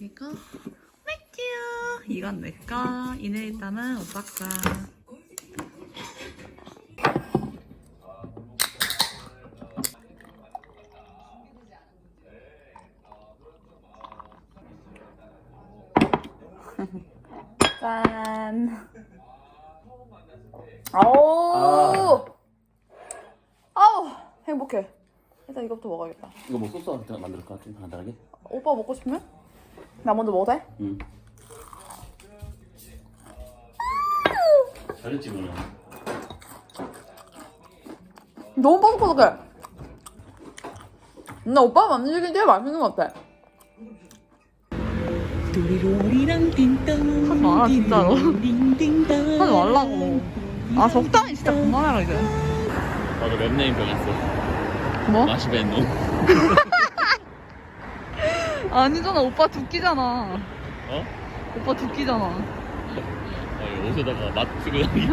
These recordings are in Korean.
이거 맥주 이건 내꺼 이네 일단은 오빠 거 짠. 아우. 아우 행복해. 일단 이거부터 먹어야겠다. 이거 뭐 소스 어떻게 만들까? 좀 간단하게? 오빠 먹고 싶으면? 나 먼저 먹어도 돼? 응. 잘했지 그러면. 너무 바삭바삭해. 나 오빠 만든 중에 제일 맛있는 것 같아. 도리로리랑 하지 마라, 진짜로. 하지 말라고. 아 적당히 진짜 그만해라 이제. 나도 랩네임 병했어. 뭐? 마시벤 놈. 아니잖아 오빠 두끼잖아. 어? 오빠 두끼잖아. 아, 이거 옷에다가 맛 쓰고 다니기.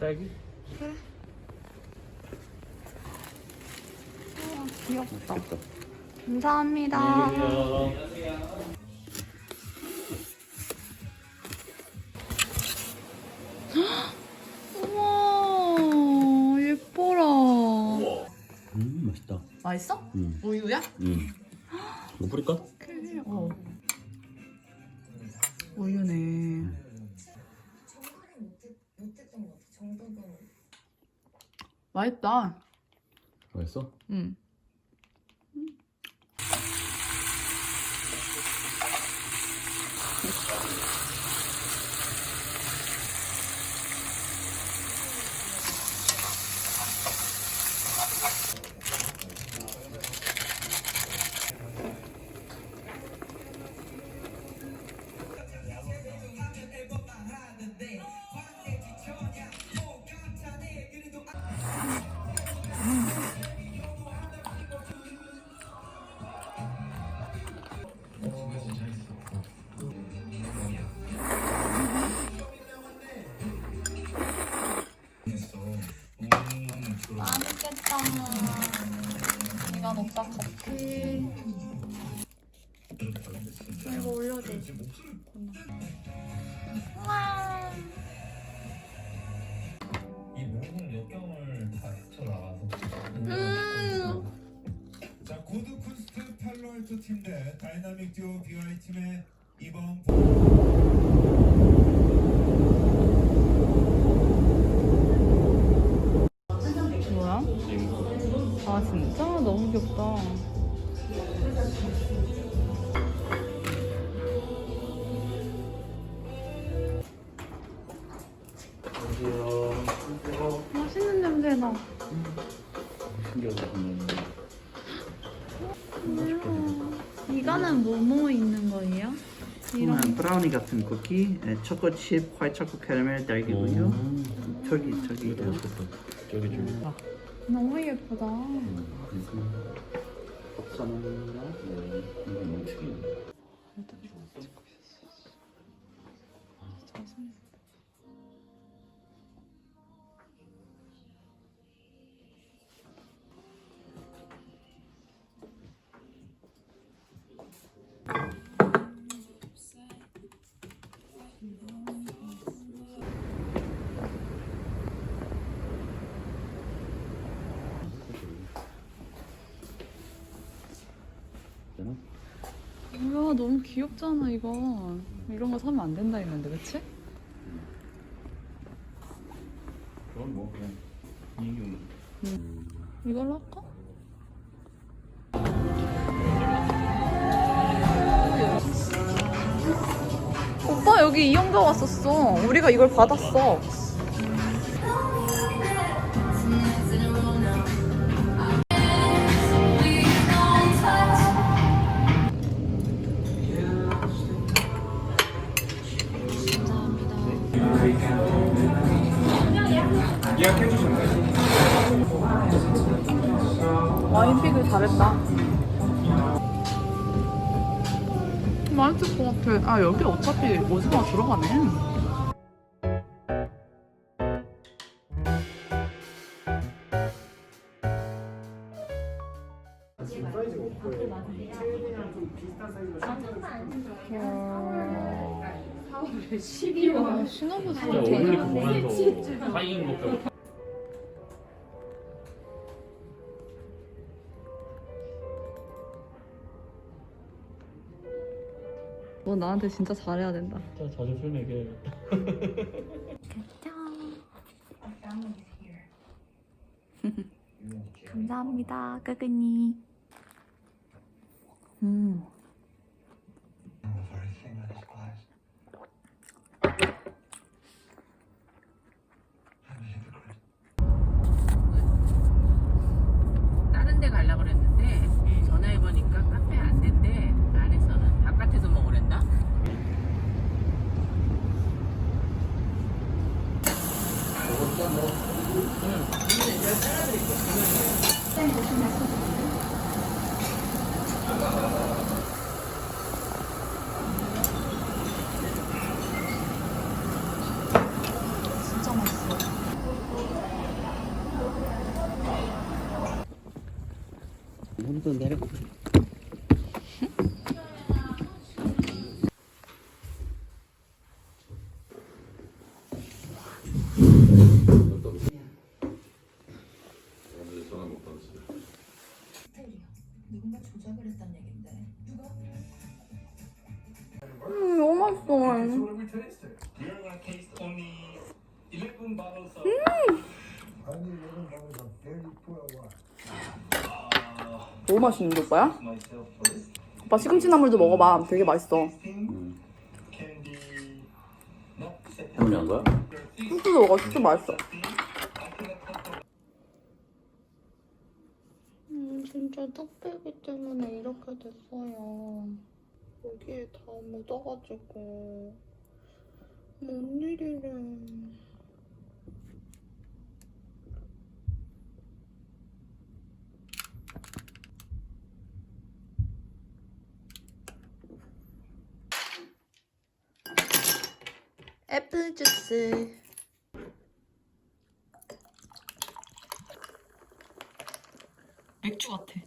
딸기? 귀엽다. 맛있겠다. 감사합니다. 안녕히 우와 예뻐라. 음 맛있다. 맛있어? 음. 우유야? 음. 이거 뿌릴까? 맛있다. 맛있어? 응. 다이나믹 듀오 BY 팀의 이번 뭐야? 아 진짜? 너무 귀엽다. 맛있는 냄새 나. 신기하다. 이거는 뭐뭐 있는 거예요? 이런 음, 브라우니 같은 쿠키, 에, 초코 칩, 화이트 초코 캐러멜, 딸기 우유, 음. 이것도 맛있겠다. 저기 저기. 너무 예쁘다. 박사 뭐야 너무 귀엽잖아 이거. 이런 거 사면 안 된다 했는데 그치? 그건 뭐 그냥 이용. 이걸로 할까? 오빠 여기 이용자 왔었어. 우리가 이걸 받았어. 와인픽을 잘했다. 맛있을 것 같아. 아 여기 어차피 오징어 들어가네. 신호부 진짜 올리브 보면서 하이인 것도 너 나한테 진짜 잘해야 된다. 진짜 자주 술 먹여야겠다. 감사합니다, 끄끄니. 음. 다른 데 가려고 그랬는데 전화해보니까 카페 안 된대 안에서는 바깥에서 먹으랬나? 진짜 맛있어. 음, 너무 맛있는데 오빠야? 오빠 시금치 나물도 먹어봐. 되게 맛있어. 해문이 한 거야? 숙주도 먹어. 숙주 맛있어. 음, 진짜 뚝배기 때문에 이렇게 됐어요. 여기에 다 묻어가지고 뭔 일이래. 애플 주스. 맥주 같아.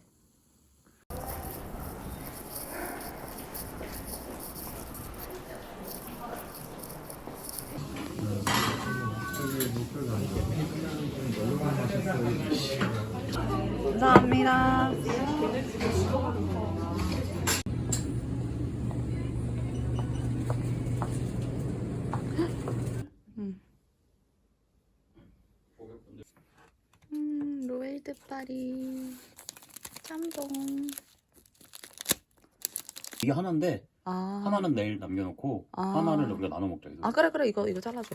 감사합니다. 음, 로에드 파리 짬뽕. 이게 하나인데 아, 하나는 내일 남겨놓고 아. 하나를 우리가 나눠 먹자. 이거. 아 그래 그래 이거 이거 잘라주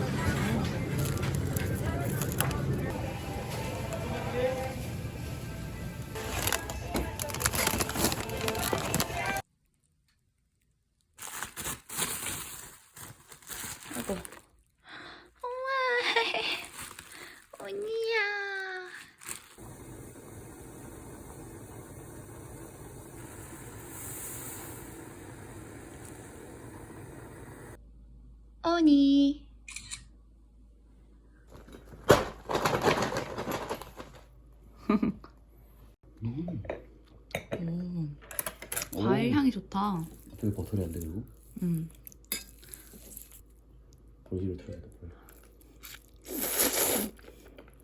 언니. 음, 과일 향이 좋다. 되게 버터리 안 돼, 그리고? 음. 볼지를 틀어야 돼, 볼.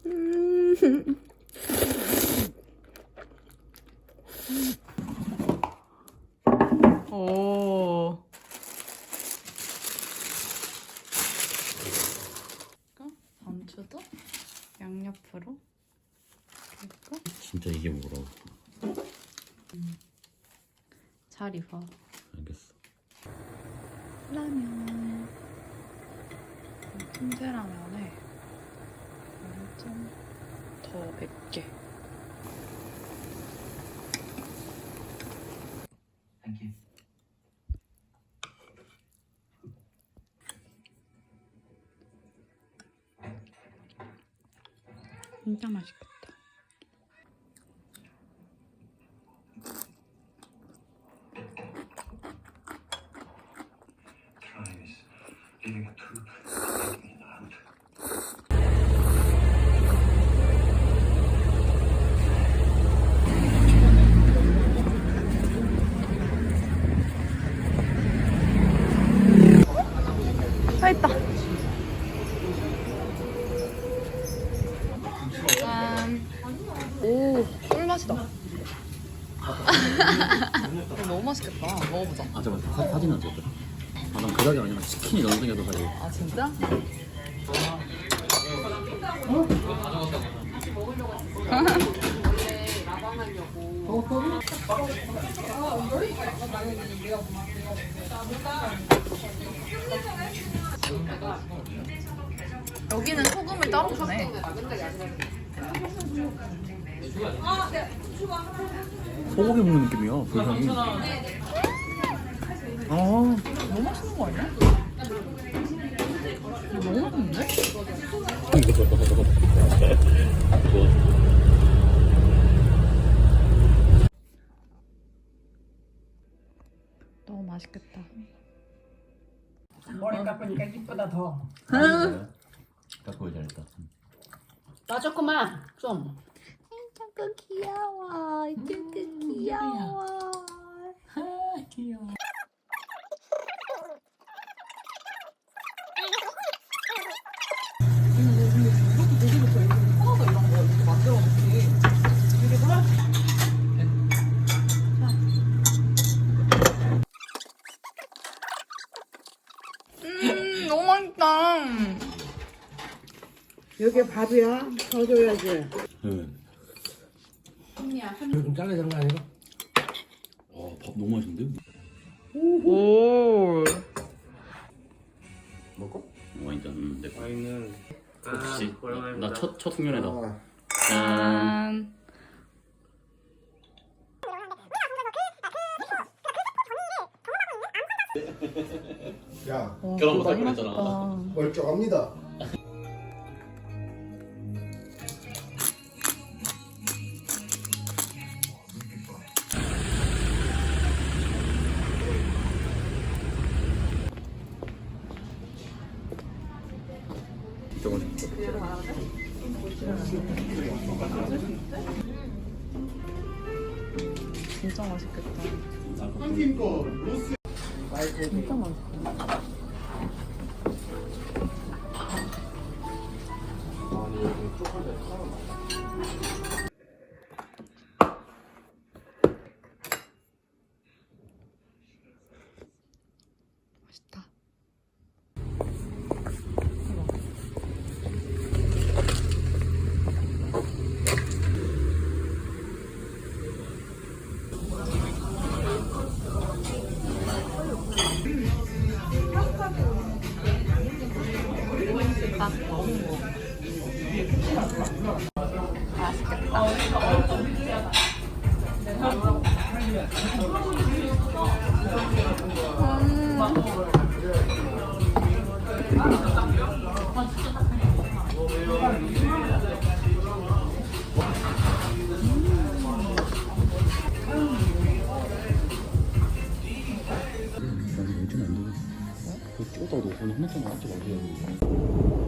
오. 살이 봐. 알겠어. 라면. 통제라면에 좀 더 맵게. 진짜 맛있겠다. 아난 그닥이 아니라 치킨이 너무 생겨서 아 진짜? 여기는 소금을 따로 주네. 소고기 먹는 느낌이야 불향이 아 너무 맛있는 거 아니야? 이거 너무 맛있는데? 너무 맛있겠다. 머리 깎으니까 이쁘다 더. 딱 보여줘야겠다 빠졌구만 좀. 그 귀여워. 그 귀여워. 귀여워. 음, 너무 맛있다. 여기 밥이야. 더 줘야지. 네. 좀 짜게 된거 아니야? 아밥 너무 맛있는데? 오. 먹어? 와인잔 음, 내 거. 와인은 역시 나첫 첫 숙면회다 아, 짠. 야 결혼 못할 많이 뻔했잖아. 맛있다. 멀쩡합니다. 다고 너 오늘 혼냈잖아 하지 말고